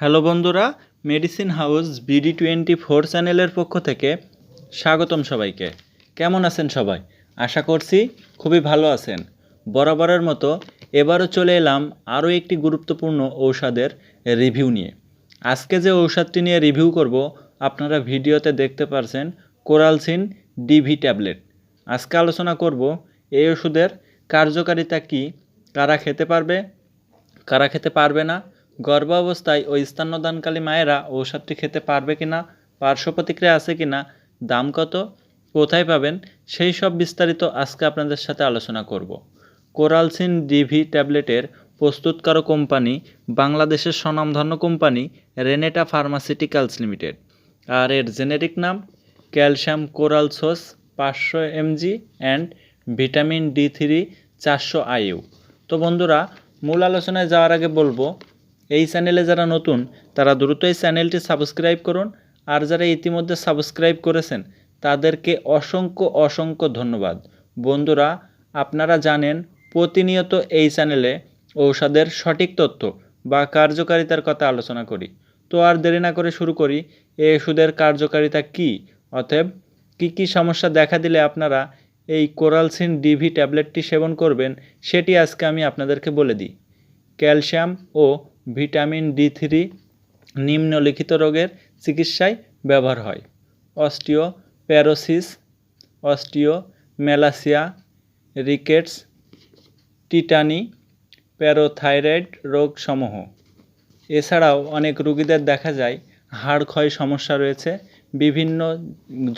Hello বন্ধুরা medicine house BD twenty four চ্যানেলের পক্ষ থেকে স্বাগতম সবাইকে। কেমন আছেন সবাই? আশা করছি খুবই ভালো আছেন। বরাবরের মতো এবারও চলে এলাম আরও একটি গুরুত্বপূর্ণ ঔষধের রিভিউ নিয়ে। আজকে যে ঔষধটি নিয়ে রিভিউ করব, আপনারা ভিডিওতে দেখতে পারছেন কোরালসিন ডিভি ট্যাবলেট আজকে আলোচনা করব, এই ওষুধের কার্যকারিতা কী, কারা খেতে পারবে, কারা খেতে পারবে না গর্ভাবস্থায় ওই স্থানদানকালী মায়েরা ঔষধটি খেতে পারবে কিনা পার্শ্ব প্রতিক্রিয়া আছে কি না দাম কত, কোথায় পাবেন, সেই সব বিস্তারিত আজকে আপনাদের সাথে আলোচনা করব। কোরালসিন ডিভি ট্যাবলেটের প্রস্তুতকারক কোম্পানি, বাংলাদেশের স্বনামধন্য কোম্পানি, রেনেটা ফার্মাসিউটিক্যালস লিমিটেড। আর এর জেনেরিক নাম, ক্যালসিয়াম কোরাল সোস পাঁচশো MG and vitamin D three চারশো আইইউ তো বন্ধুরা, মূল আলোচনায় যাওয়ার আগে বলব এই চ্যানেলে যারা নতুন, তারা দ্রুত এই চ্যানেলটি সাবস্ক্রাইব করুন। আর যারা ইতিমধ্যে সাবস্ক্রাইব করেছেন, তাদেরকে অসংখ্য অসংখ্য ধন্যবাদ। বন্ধুরা, আপনারা জানেন, প্রতিনিয়ত এই চ্যানেলে ঔষধের সঠিক তথ্য বা কার্যকারিতার কথা আলোচনা করি। তো আর দেরি না করে শুরু করি, এই ওষুধের কার্যকারিতা কী? অতএব, কী কী সমস্যা দেখা দিলে আপনারা এই কোরালসিন ডিভি ট্যাবলেটটি সেবন করবেন, সেটি আজকে আমি আপনাদেরকে বলে দিই। ক্যালসিয়াম ও ভিটামিন ডি থ্রি নিম্নলিখিত রোগের চিকিৎসায় ব্যবহার হয়। Osteoporosis osteomalacia rickets, tetany, parathyroid রোগসমূহ। এছাড়াও অনেক রুগীদের দেখা যায় হাড় ক্ষয় সমস্যা রয়েছে, বিভিন্ন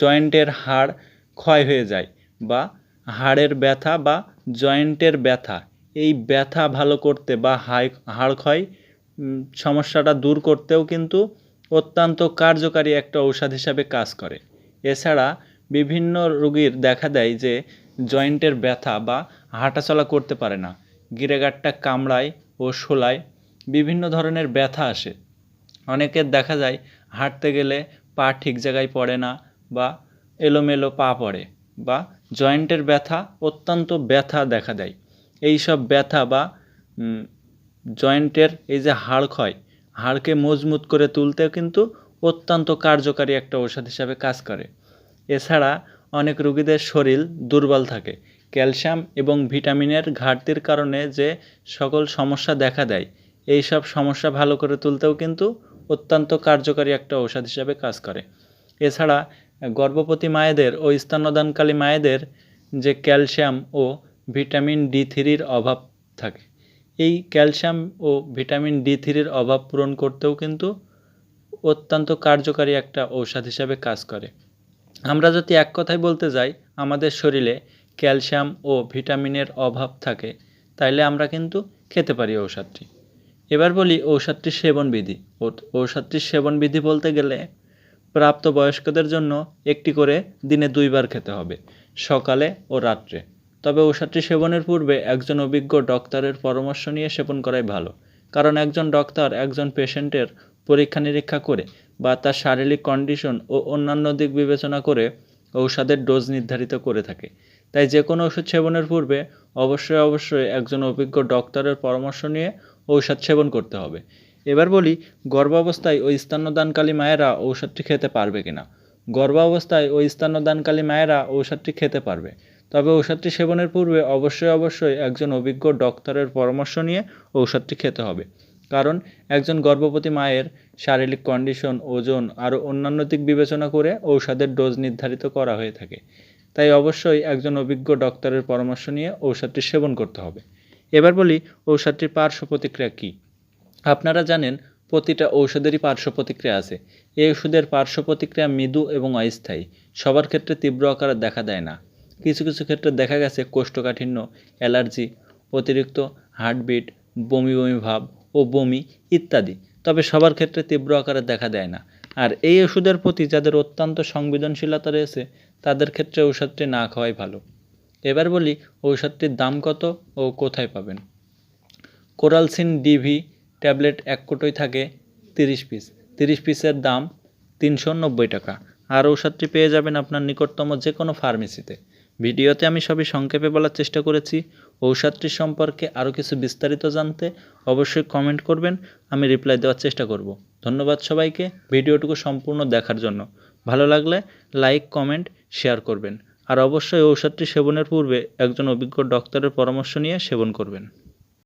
জয়েন্টের হাড় ক্ষয় হয়ে যায় বা হাড়ের ব্যথা বা জয়েন্টের ব্যথা। এই ব্যথা ভালো করতে বা হাড় ক্ষয় সমস্যাটা দূর করতেও কিন্তু অত্যন্ত কার্যকারী একটা ঔষধ হিসাবে কাজ করে। এছাড়া বিভিন্ন রোগীর দেখা দেয় যে জয়েন্টের ব্যথা বা হাঁটাচলা করতে পারে না। গিরেগাটটা কামড়ায় ও শোলায় বিভিন্ন ধরনের ব্যথা আসে। অনেকের দেখা যায় হাঁটতে গেলে পা ঠিক জায়গায় পড়ে না বা এলোমেলো পা পড়ে বা জয়েন্টের ব্যথা অত্যন্ত ব্যথা দেখা দেয়। এই সব ব্যথা বা জয়েন্টের এই যে হাড় ক্ষয়, হাড়কে মজবুত করে তুলতেও কিন্তু অত্যন্ত কার্যকারী একটা ঔষধ হিসাবে কাজ করে। এছাড়া অনেক রোগীদের শরীর দুর্বল থাকে। ক্যালসিয়াম এবং ভিটামিনের ঘাটতির কারণে যে সকল সমস্যা দেখা দেয় এই সব সমস্যা ভালো করে তুলতেও কিন্তু অত্যন্ত কার্যকারী একটা ঔষধ হিসাবে কাজ করে। এছাড়া গর্ভবতী মায়েদের ও স্তন্যদানকালী মায়েদের যে ক্যালসিয়াম ও ভিটামিন ডি থ্রির অভাব থাকে। এই ক্যালসিয়াম ও ভিটামিন ডি থ্রির অভাব পূরণ করতেও কিন্তু অত্যন্ত কার্যকারী একটা ঔষধ হিসাবে কাজ করে। আমরা যদি এক কথায় বলতে যাই, আমাদের শরীরে ক্যালসিয়াম ও ভিটামিনের অভাব থাকে, তাইলে আমরা কিন্তু খেতে পারি ঔষধটি। এবার বলি ঔষধটির সেবন বিধি ও- ঔষধটির সেবন বিধি বলতে গেলে প্রাপ্তবয়স্কদের জন্য একটি করে দিনে দুইবার খেতে হবে, সকালে ও রাত্রে। তবে ঔষধটি সেবনের পূর্বে একজন অভিজ্ঞ ডক্টরের পরামর্শ নিয়ে সেবন করাই ভালো। কারণ একজন ডক্টর একজন পেশেন্টের পরীক্ষা নিরীক্ষা করে বা তার শারীরিক কন্ডিশন ও অন্যান্য দিক বিবেচনা করে ঔষধের ডোজ নির্ধারিত করে থাকে। তাই যে কোনো ওষুধ সেবনের পূর্বে অবশ্যই অবশ্যই একজন অভিজ্ঞ ডক্টরের পরামর্শ নিয়ে ঔষধ সেবন করতে হবে। এবার বলি, গর্ভাবস্থায় ওই স্তন্যদানকালী মায়েরা ঔষধটি খেতে পারবে কিনা? গর্ভাবস্থায় ওই স্তন্যদানকালী মায়েরা ঔষধটি খেতে পারবে। তবে ঔষধটি সেবনের পূর্বে অবশ্যই অবশ্যই একজন অভিজ্ঞ ডক্টরের পরামর্শ নিয়ে ঔষধটি খেতে হবে। কারণ একজন গর্ভবতী মায়ের শারীরিক কন্ডিশন, ওজন আরও অন্যান্য দিক বিবেচনা করে ঔষধের ডোজ নির্ধারিত করা হয়ে থাকে। তাই অবশ্যই একজন অভিজ্ঞ ডক্টরের পরামর্শ নিয়ে ঔষধটি সেবন করতে হবে। এবার বলি ঔষধটির পার্শ্ব প্রতিক্রিয়া কী? আপনারা জানেন প্রতিটা ঔষধেরই পার্শ্ব প্রতিক্রিয়া আছে। এই ওষুধের পার্শ্ব প্রতিক্রিয়া মৃদু এবং অস্থায়ী। সবার ক্ষেত্রে তীব্র আকারে দেখা দেয় না। কিছু কিছু ক্ষেত্রে দেখা গেছে কোষ্ঠকাঠিন্য, অ্যালার্জি, অতিরিক্ত হার্টবিট, বমি বমি ভাব ও বমি ইত্যাদি। তবে সবার ক্ষেত্রে তীব্র আকারে দেখা দেয় না। আর এই ওষুধের প্রতি যাদের অত্যন্ত সংবেদনশীলতা রয়েছে, তাদের ক্ষেত্রে ঔষধটি না খাওয়াই ভালো। এবার বলি ঔষধটির দাম কত ও কোথায় পাবেন? কোরালসিন ডিভি ট্যাবলেট এক কোটোই থাকে তিরিশ পিস। তিরিশ পিসের দাম তিনশো নব্বই টাকা। আর ঔষধটি পেয়ে যাবেন আপনার নিকটতম যে কোনো ফার্মেসিতে। ভিডিওতে আমি সবই সংক্ষেপে বলার চেষ্টা করেছি। ঔষধটি সম্পর্কে আরও কিছু বিস্তারিত জানতে অবশ্যই কমেন্ট করবেন, আমি রিপ্লাই দেওয়ার চেষ্টা করব। ধন্যবাদ সবাইকে, ভিডিওটুকু সম্পূর্ণ দেখার জন্য। ভালো লাগলে লাইক, কমেন্ট, শেয়ার করবেন। আর অবশ্যই ঔষধটি সেবনের পূর্বে একজন অভিজ্ঞ ডক্টরের পরামর্শ নিয়ে সেবন করবেন।